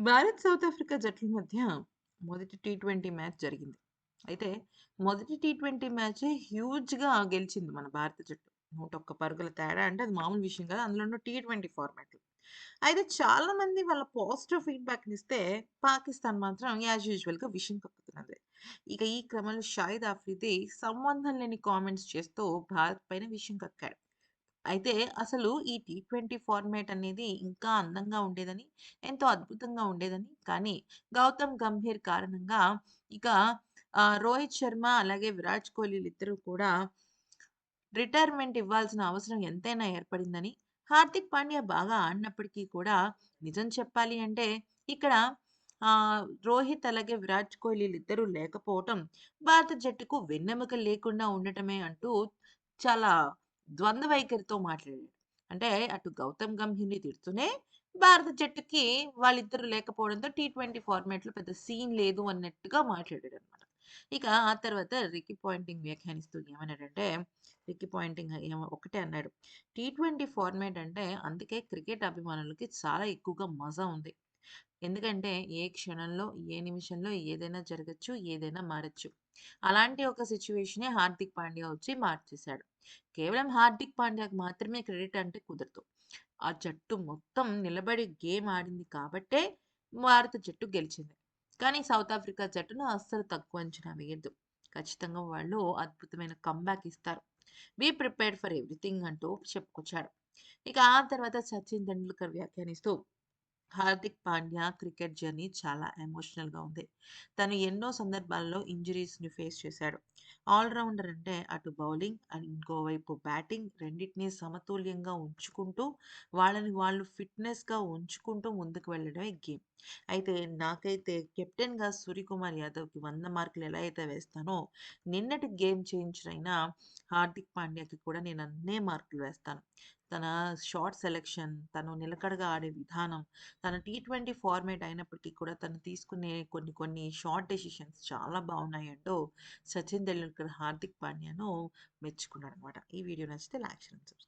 Bharat, south Africa జట్ల మధ్య మొదటి టీ20 మ్యాచ్ జరిగింది. అయితే మొదటి టీ20 మ్యాచే హ్యూజ్‌గా గెలిచింది మన భారత జట్టు. 101 పరుగుల తేడా అంటే అది మామూలు విషయం కాదు. అందులోనూ టీ20 ఫార్మాట్‌లో. అయితే చాలామంది వాళ్ళ పాజిటివ్ ఫీడ్‌బ్యాక్‌నిస్తే పాకిస్తాన్ మాత్రం యాజ్ యూజువల్‌గా విషయం కక్కుతున్నది. ఇక ఈ క్రమంలో షాహిద్ ఆఫ్రిది సంబంధం లేని కామెంట్స్ చేస్తూ భారత్ పైన విషయం కక్కాడు. అయితే అసలు ఈ టీ20 ఫార్మాట్ అనేది ఇంకా అందంగా ఉండేదని, ఎంతో అద్భుతంగా ఉండేదని, కానీ గౌతమ్ గంభీర్ కారణంగా ఇక రోహిత్ శర్మ అలాగే విరాట్ కోహ్లీలు ఇద్దరు కూడా రిటైర్మెంట్ ఇవ్వాల్సిన అవసరం ఎంతైనా ఏర్పడిందని, హార్దిక్ పాండ్యా బాగా ఆడినప్పటికీ కూడా నిజం చెప్పాలి అంటే ఇక్కడ రోహిత్ అలాగే విరాట్ కోహ్లీలు ఇద్దరూ లేకపోవటం భారత జట్టుకు వెన్నెముక లేకుండా ఉండటమే అంటూ చాలా ద్వంద్వ వైఖరితో మాట్లాడాడు. అంటే అటు గౌతమ్ గంభీర్‌ని తిడుతూనే భారత జట్టుకి వాళ్ళిద్దరూ లేకపోవడంతో టీ20 ఫార్మాట్‌లో పెద్ద సీన్ లేదు అన్నట్టుగా మాట్లాడాడు అనమాట ఇక ఆ తర్వాత రికీ పాయింటింగ్ వ్యాఖ్యానిస్తూ ఏమన్నాడంటే రికీ పాయింటింగ్ ఏమో ఒకటే అన్నాడు. టీ20 ఫార్మాట్ అంటే అందుకే క్రికెట్ అభిమానులకి చాలా ఎక్కువగా మజా ఉంది. ఎందుకంటే ఏ క్షణంలో, ఏ నిమిషంలో ఏదైనా జరగొచ్చు, ఏదైనా మారొచ్చు. అలాంటి ఒక సిచ్యువేషనే హార్దిక్ పాండ్యా వచ్చి మార్చేశాడు. కేవలం హార్దిక్ పాండ్యాకు మాత్రమే క్రెడిట్ అంటే కుదరదు. ఆ జట్టు మొత్తం నిలబడి గేమ్ ఆడింది కాబట్టే భారత జట్టు గెలిచింది. కానీ సౌత్ ఆఫ్రికా జట్టును అస్సలు తక్కువ అంచనా వేయద్దు ఖచ్చితంగా వాళ్ళు అద్భుతమైన కంబ్యాక్ ఇస్తారు. బీ ప్రిపేర్డ్ ఫర్ ఎవ్రీథింగ్ అంటూ చెప్పుకొచ్చాడు. ఇక ఆ తర్వాత సచిన్ టెండూల్కర్ వ్యాఖ్యానిస్తూ హార్దిక్ పాండ్యా క్రికెట్ జర్నీ చాలా ఎమోషనల్‌గా ఉంది. తను ఎన్నో సందర్భాల్లో ఇంజరీస్ని ఫేస్ చేశాడు. ఆల్రౌండర్ అంటే అటు బౌలింగ్ అండ్ ఇంకోవైపు బ్యాటింగ్ రెండిటిని సమతుల్యంగా ఉంచుకుంటూ, వాళ్ళని వాళ్ళు ఫిట్‌నెస్‌గా ఉంచుకుంటూ ముందుకు వెళ్ళడమే గేమ్. అయితే నాకైతే కెప్టెన్‌గా సూర్యకుమార్ యాదవ్‌కి వంద మార్కులు ఎలా అయితే వేస్తానో, నిన్నటి గేమ్ చేయించిన హార్దిక్ పాండ్యాకి కూడా నేను అన్నే మార్కులు వేస్తాను. తన షార్ట్ సెలక్షన్, తను నిలకడగా ఆడే విధానం, తన టీ ట్వంటీ ఫార్మేట్ అయినప్పటికీ కూడా తను తీసుకునే కొన్ని కొన్ని షార్ట్ డెసిషన్స్ చాలా బాగున్నాయంటూ సచిన్ టెండూల్కర్ హార్దిక్ పాండ్యాను మెచ్చుకున్నాడన్నమాట. ఈ వీడియో నచ్చితే లైక్ చేయండి.